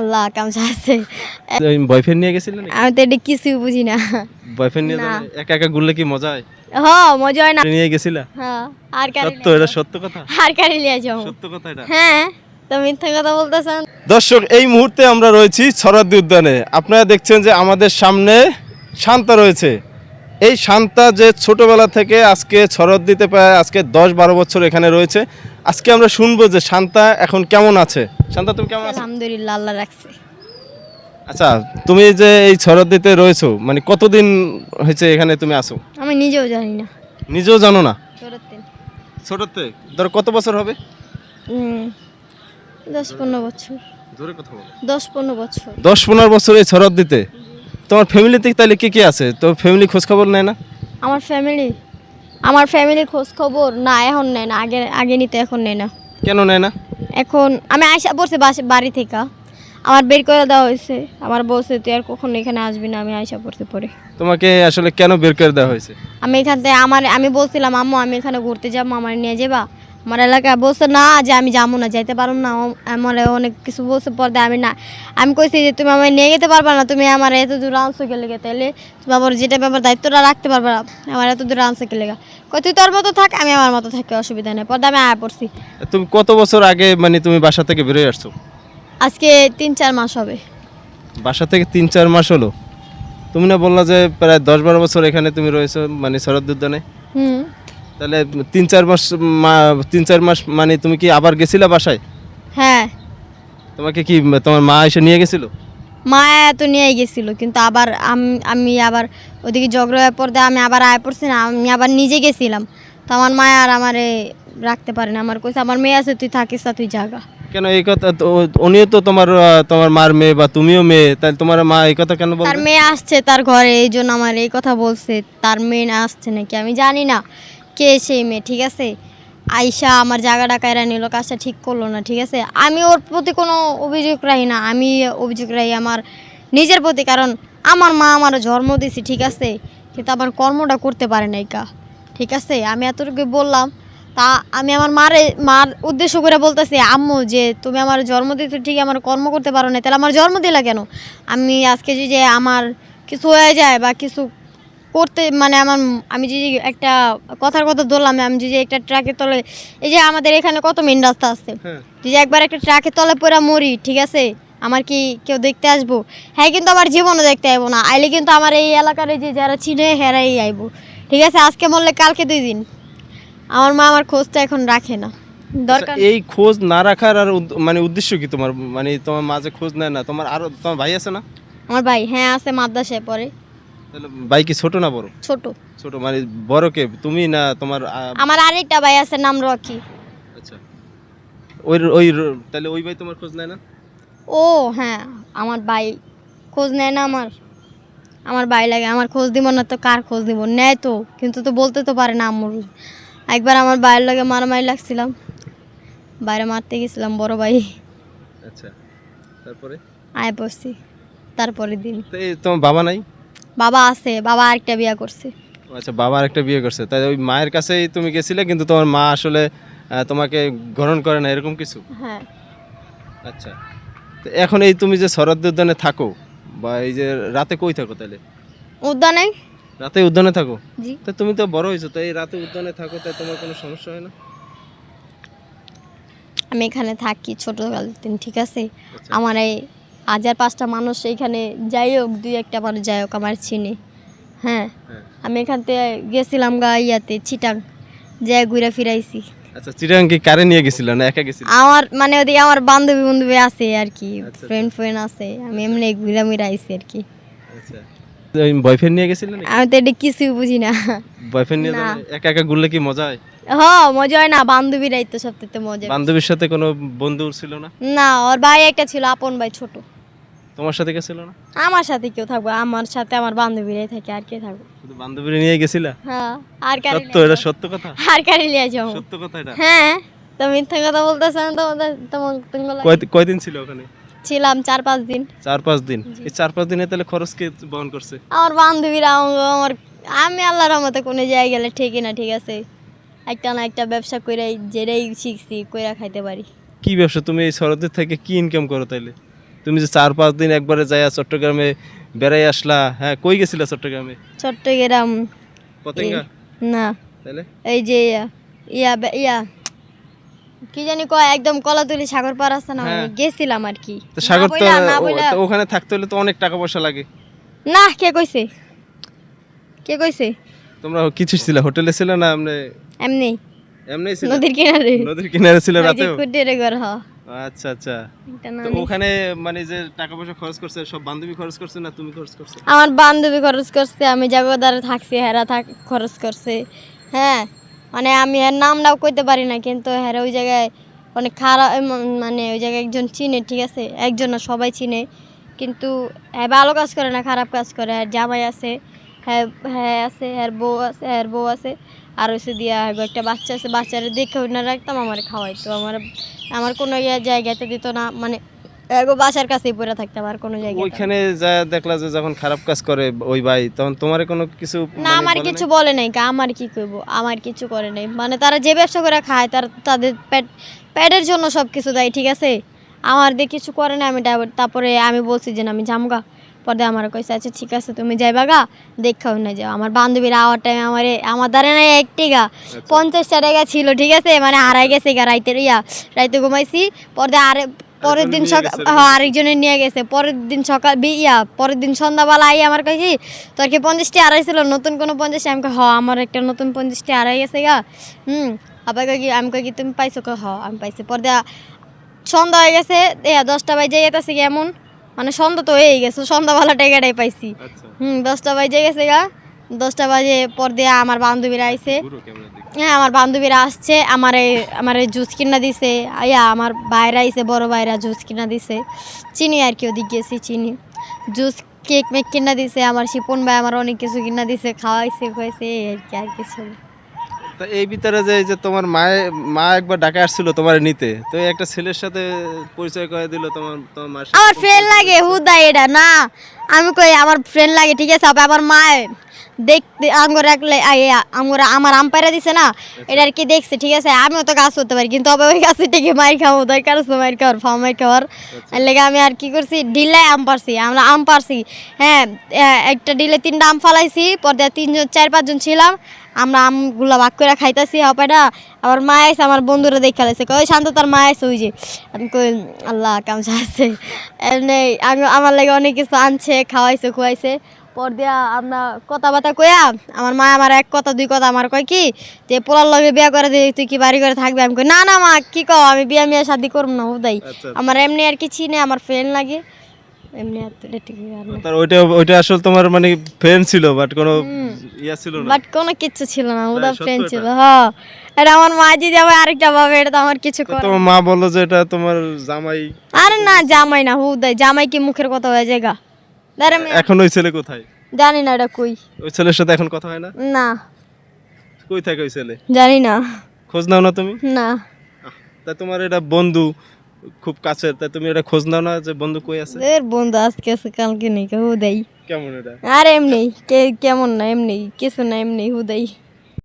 আল্লাহ কামসা আছে। বয়ফ্রেন্ড নিয়ে গেছিলেন আমি তো এটা কিছুই বুঝি না। বয়ফ্রেন্ড নিয়ে একা একা ঘুরলে কি মজা হয়? হ মজা হয় না। নিয়ে গেছিলা? হ্যাঁ আর কারি সত্য এটা সত্য কথা? আর কারি লিয়ে যাও সত্য কথা এটা? হ্যাঁ তো মিথ্যা কথা বলতেছেন দর্শক এই মুহূর্তে আমরা রয়েছি ছড়াদ্দি উদ্যানে। আপনারা দেখছেন যে আমাদের সামনে শান্তা রয়েছে। এই শান্তা যে ছোটবেলা থেকে আজকে ছড়াদ্দিতে প্রায় আজকে দশ বারো বছর এখানে রয়েছে আজকে আমরা শুনব যে শান্তা এখন কেমন আছে। শান্তা তুমি কেমন আছো? আলহামদুলিল্লাহ আল্লাহ রাখছে। আচ্ছা তুমি যে এই ছড়াদ্দিতে রয়েছো মানে কতদিন হয়েছে এখানে তুমি আসো আমি নিজেও জানি না। নিজেও জানো না? ছোটতে? ধর কত বছর হবে? দশ পনেরো বছর। দশ পনেরো বছর। দশ পনেরো বছর এই ছড়াদ্দিতে তোমার ফ্যামিলিতে তাহলে কে কে আছে? তো ফ্যামিলি খোঁজ খবর নেয় না? আমার ফ্যামিলি আমার ফ্যামিলির খোঁজ খবর না এখন নেয় না। আগে আগে নিতে এখন নেয় না। কেন নেয় না? এখন আমি আয়সা পড়ছি বাসা বাড়ি থেকে। আমার বের করে দেওয়া হয়েছে। আমার বলছে তুই আর কখনো এখানে আসবি না? আমি আয়সা পড়তে পরে। তোমাকে আসলে কেন বের করে দেওয়া হয়েছে? আমি এখান থেকে আমার আমি বলছিলাম আম্মু আমি এখানে ঘুরতে যাব আমার নিয়ে যাবা। আমার এলাকায় বলছে না যে আমি যাব না যাইতে পারব না। আমার অনেক কিছু বলছে পর্দা আমি না আমি কইছি যে তুমি আমার নিয়ে যেতে পারবে না তুমি আমার এত দূর আনছো গেলে গে তাহলে তুমি আমার যেটা ব্যাপার দায়িত্বটা রাখতে পারবে না আমার এত দূর আনছো গেলে গা কই তুই তোর মতো থাক আমি আমার মতো থাকি অসুবিধা নেই। পর্দা আমি আয়া পড়ছি। তুমি কত বছর আগে মানে তুমি বাসা থেকে বেরোয় আসছো? আজকে তিন চার মাস হবে। বাসা থেকে তিন চার মাস হলো? তুমি না বললা যে প্রায় দশ বারো বছর এখানে তুমি রয়েছো মানে শরৎ উদ্যানে হুম। তাহলে তিন চার মাস তিন চার মাস মানে তুমি কি আবার গেছিলা বাসায়? হ্যাঁ। তোমাকে কি তোমার মা এসে নিয়ে গেছিল? মা তো নিয়ে গেছিল কিন্তু আবার আমি আমি আবার ওদিকে ঝগড়া পড়তে আমি আবার আয় পড়ছি না আমি আবার নিজে গেছিলাম। তো আমার মা আর আমারে রাখতে পারে না আমার কইছে আমার মেয়ে আছে তুই থাকিস না তুই জাগা। কেন এই কথা তো উনিও তো তোমার তোমার মার মেয়ে বা তুমিও মেয়ে তাহলে তোমার মা এই কথা কেন তার বলবে মেয়ে আসছে তার ঘরে এই জন্য আমার এই কথা বলছে তার মেয়ে না আসছে নাকি আমি জানি না। কে সেই মেয়ে, ঠিক আছে? আইসা আমার জায়গাটা কায়রা নিল, কাজটা ঠিক করল না, ঠিক আছে? আমি ওর প্রতি কোনো অভিযোগ রাখি না, আমি অভিযোগ রাখি আমার নিজের প্রতি, কারণ আমার মা আমার জন্ম দিয়েছে, ঠিক আছে? কিন্তু আমার কর্মটা করতে পারে নাই কা, ঠিক আছে? আমি এতটুকু বললাম, তা আমি আমার মারে, মার উদ্দেশ্য করে বলতেছি, আম্মু, যে তুমি আমার জন্ম দিতে ঠিক, আমার কর্ম করতে পারো না তাহলে আমার জন্ম দিলা কেন? আমি আজকে যদি আমার কিছু হয়ে যায় বা কিছু করতে মানে আমার আমি যে একটা কথার কথা ধরলাম আমি যদি একটা ট্রাকের তলে এই যে আমাদের এখানে কত মেন রাস্তা আছে? হ্যাঁ। যদি একবার একটা ট্রাকের তলে পড়া মরি ঠিক আছে? আমার কি কেউ দেখতে আসব? হ্যাঁ কিন্তু আমার জীবনও দেখতে আইবো না। আইলে কিন্তু আমার এই এলাকার যে যারা চিনে হেরাই আইবো। ঠিক আছে আজকে মরলে কালকে দুই দিন। আমার মা আমার খোঁজটা এখন রাখে না। দরকার আচ্ছা, এই খোঁজ না রাখার আর মানে উদ্দেশ্য কি তোমার? মানে তোমার মাঝে খোঁজ নেয় না তোমার আরও তোমার ভাই আছে না? আমার ভাই হ্যাঁ আছে মাদ্রাসায় পড়ে। তাহলে ভাই কি ছোট না বড়? ছোট। ছোট মানে বড় কে? তুমি না তোমার আমার আরেকটা ভাই আছে নাম রকি। আচ্ছা। ওই ওই তাহলে ওই ভাই তোমার খোঁজ নেয় না? ও হ্যাঁ আমার ভাই খোঁজ নেয় না আমার। আমার ভাই লাগে আমার খোঁজ দিব না তো কার খোঁজ দিব নেয় তো কিন্তু তো বলতে তো পারে না আম্মুর। একবার আমার ভাইয়ের লাগে মারামারি লাগছিলাম। বাইরে মারতে গেছিলাম বড় ভাই। আচ্ছা। তারপরে? আয় পড়ছি তারপরের দিন। তোমার বাবা নাই? বাবা আছে বাবা আরেকটা বিয়ে করছে। আচ্ছা বাবা একটা বিয়ে করছে। তাই ওই মায়ের কাছেই তুমি গেছিলে কিন্তু তোমার মা আসলে তোমাকে গ্রহণ করে না এরকম কিছু? হ্যাঁ। আচ্ছা। তো এখন এই তুমি যে শরৎ উদ্যানে থাকো বা এই যে রাতে কই থাকো তাহলে উদ্যানে? রাতে উদ্যানে থাকো? জি। তো তুমি তো বড় হয়েছো তো এই রাতে উদ্যানে থাকো তাই তোমার কোনো সমস্যা হয় না? আমি এখানে থাকি ছোটোকাল দিন ঠিক আছে? আচ্ছা। আমার এই হাজার পাঁচটা মানুষ এইখানে যাই হোক দুই একটা মানুষ যাই হোক আমার চিনি। হ্যাঁ হ্যাঁ। আমি এখান থেকে গেছিলাম গা ইয়াতে চিটাং যাই ঘুরে ফিরাইছি। আচ্ছা চিটাং কি কারে নিয়ে গেছিল না একা গেছিল? আমার মানে ওদিকে আমার বান্ধবী বান্ধবী আছে আর কি আচ্ছা, ফ্রেন্ড ফ্রেন্ড আছে আমি এমনি ঘুরে মিরা আইছি আর কি। আচ্ছা। বয়ফ্রেন্ড নিয়ে গেছিল আমি তো এটা কিছুই বুঝি না। বয়ফ্রেন্ড নিয়ে একা একা ঘুরলে কি মজা হয়? হ মজা হয় না বান্ধবীরাই তো সব থেকে মজা বান্ধবীর সাথে কোনো বন্ধু ছিল না? না ওর ভাই একটা ছিল আপন ভাই ছোট। তোমার সাথে গেছিল না? আমার সাথে কেউ থাকবে আমার সাথে আমার বান্ধবীরাই থাকে আর কে থাকবে। শুধু বান্ধবীর নিয়ে গেছিলা? হ্যাঁ আর কারি সত্য এটা সত্য কথা? আর কারি লিয়ে যাও সত্য কথা এটা? হ্যাঁ তো মিথ্যা কথা বলতেছেন তোমাদের তোমার তোমার কয়- কয়দিন ছিল ওখানে? ছিলাম চার পাঁচ দিন। চার পাঁচ দিন এই চার পাঁচ দিনে তাহলে খরচ কে বহন করছে? আমার বান্ধবীরা আমার আমার- আমি আল্লাহর রহমতে কোনো জায়গায় গেলে ঠিকই না ঠিক আছে? একটা না একটা ব্যবসা করে যেটাই শিখছি কইরা খাইতে পারি। কি ব্যবসা? তুমি এই শরতের থেকে কি ইনকাম করো তাইলে? তুমি যে চার পাঁচ দিন একবারে যাইয়া চট্টগ্রামে বেড়াই আসলা হ্যাঁ কই গেছিলা চট্টগ্রামে? চট্টগ্রাম। পতেঙ্গা? না। তাহলে এই যে ইয়া ইয়া ইয়া। কি জানি কয় একদম কলাতুলি সাগর পার আছে না হ্যাঁ। আমি গেছিলাম আর কি। তো সাগর তো ওখানে থাকতে হলে তো অনেক টাকা পয়সা লাগে। না কে কইছে? কে কইছে? তোমরা কিছু ছিল হোটেলে ছিল না এমনি এমনি। এমনি ছিল? নদীর কিনারে। নদীর কিনারে ছিল রাতেও? কুটিরে ঘর হ আচ্ছা আচ্ছা। তো ওখানে মানে যে টাকা পয়সা খরচ করছে সব বান্ধবী খরচ করছে না তুমি খরচ করছ? আমার বান্ধবী খরচ করছে আমি জাগোদারে থাকছি হেরা থাক খরচ করছে। হ্যাঁ মানে আমি এর নামটাও কইতে পারি না কিন্তু হেরা ওই জায়গায় অনেক খারাপ মানে ওই জায়গায় একজন চিনে ঠিক আছে? একজন না সবাই চিনে। কিন্তু হ্যাঁ ভালো কাজ করে না খারাপ কাজ করে। আর জামাই আছে হ্যাঁ হ্যাঁ আছে হ্যাঁ বউ আছে হ্যাঁ বউ আছে। আর হচ্ছে দিয়া একটা বাচ্চা আছে বাচ্চারা দেখে না রাখতাম আমার খাওয়াইতো। আমার আমার কোনো জায়গাতে দিত না মানে এগো বাসার কাছেই পড়ে থাকতাম আর কোনো জায়গায় ওইখানে যা দেখলা যে যখন খারাপ কাজ করে ওই ভাই তখন তোমার কোনো কিছু না মানে আমার কিছু বলে নাই আমার কি করব আমার কিছু করে নাই। মানে তারা যে ব্যবসা করে খায় তার তাদের পেট পেটের জন্য সব কিছু দেয় ঠিক আছে? আমার দিয়ে কিছু করে না আমি তারপরে আমি বলছি যে না আমি জামগা পরে আমার কইছে আচ্ছা ঠিক আছে তুমি যাইবা গা দেখাও না যাও। আমার বান্ধবীরা আওয়ার টাইমে আমার আমার দ্বারা নাই একটি গা। পঞ্চাশটা টাকা ছিল ঠিক আছে? মানে হারাই গেছে গা রাইতের ইয়া রাইতে ঘুমাইছি। পরে আরে পরের দিন সকাল হ্যাঁ আরেকজনে নিয়ে গেছে। পরের দিন সকাল বি- ইয়া পরের দিন সন্ধ্যাবেলা আই আমার কাছে তোর কি পঞ্চাশটি আড়াই ছিল? নতুন কোনো পঞ্চাশটি? আমি হ আমার একটা নতুন পঞ্চাশটি আড়াই গেছে গা। হুম আবার কই কি আমি কই কি তুমি পাইছো? হ আমি পাইছি। পরে সন্ধ্যা হয়ে গেছে দশটা বাজে কি এমন। মানে সন্ধ্যা তো হয়েই গেছে সন্ধ্যাবেলা টেকাটাই পাইছি। আচ্ছা। হুম দশটা বাজে গেছে গা। দশটা বাজে পর দিয়ে আমার বান্ধবীরা আইছে। হ্যাঁ আমার বান্ধবীরা আসছে আমার এই আমার এই জুস কিনা দিছে। আয়া আমার বাইরা আইছে বড় বাইরা জুস কিনা দিছে। চিনি আর কি ওদিক গেছি চিনি। জুস কেক মেক কিনা দিছে আমার শিপন ভাই আমার অনেক কিছু কিনা দিছে খাওয়াইছে খাইছে এই আর কি আর কিছু। তা এই ভিতরে যে এই যে তোমার মায়ে মা একবার ঢাকা আসছিল তোমার নিতে তো একটা ছেলের সাথে পরিচয় করে দিল তোমার তোমার মার সাথে। আমার ফ্রেন্ড লাগে হুদা এটা না। আমি কই আমার ফ্রেন্ড লাগে ঠিক আছে? আমার মা দেখতে আঙ্গুর রাখলে আঙ্গুর আমার আম পায়রা দিছে না এটা আর কি দেখছে ঠিক আছে? আমিও তো গাছ করতে পারি কিন্তু তবে ওই গাছে থেকে মার খাব দরকার আছে মার খাওয়ার ফাও মার খাওয়ার। এর লেগে আমি আর কি করছি? ডিলে আম পারছি আমরা আম পারছি। হ্যাঁ একটা ডিলে তিনটা আম ফালাইছি পরে তিনজন চার পাঁচজন ছিলাম আমরা আমগুলো ভাগ করে খাইতেছি হপাটা আবার মা আছে আমার বন্ধুরা দেখে লাইছে কই শান্ত তার মা আছে ওই যে। আমি কই আল্লাহ কামসা আছে। এমনি আমি আমার লাগে অনেক কিছু আনছে খাওয়াইছে খুয়াইছে। পর দিয়া আমরা কথা বাতা কইয়া আমার মা আমার এক কথা দুই কথা আমার কয় কি যে পোলার লগে বিয়া করে দিই তুই কি বাড়ি করে থাকবি? আমি কই না না মা কি কও আমি বিয়া মিয়া শাদি করব না হুদাই। আচ্ছা আমার এমনি আর কিছু নেই আমার ফ্রেন্ড লাগে। এমনি না। তার ওইটা ওইটা আসলে তোমার মানে ফ্রেন্ড ছিল বাট কোনো ইয়া ছিল না। বাট কোনো কিছু ছিল না সত্য ফ্রেন্ড ছিল হ্যাঁ এটা আমার মা যদি আবার আরেকটা ভাবে এটা তো আমার কিছু করে তোমার মা বলল যে এটা তোমার জামাই। আরে না জামাই না হুদাই জামাই কি মুখের কথা হয়ে যায় গা। এখন ওই ছেলে কোথায়? জানি না এটা কই। ওই ছেলের সাথে এখন কথা হয় না? না। কই থাকে ওই ছেলে? জানি না। খোঁজ নাও না তুমি? না। তা তোমার এটা বন্ধু খুব কাছে তাই তুমি এটা খোঁজ নাও না যে বন্ধু কই আছে? এর বন্ধু আজকে আছে কালকে নেই হুদাই কেমন এটা? আর এমনি কে কেমন না এমনি কিছু না এমনি হুদাই।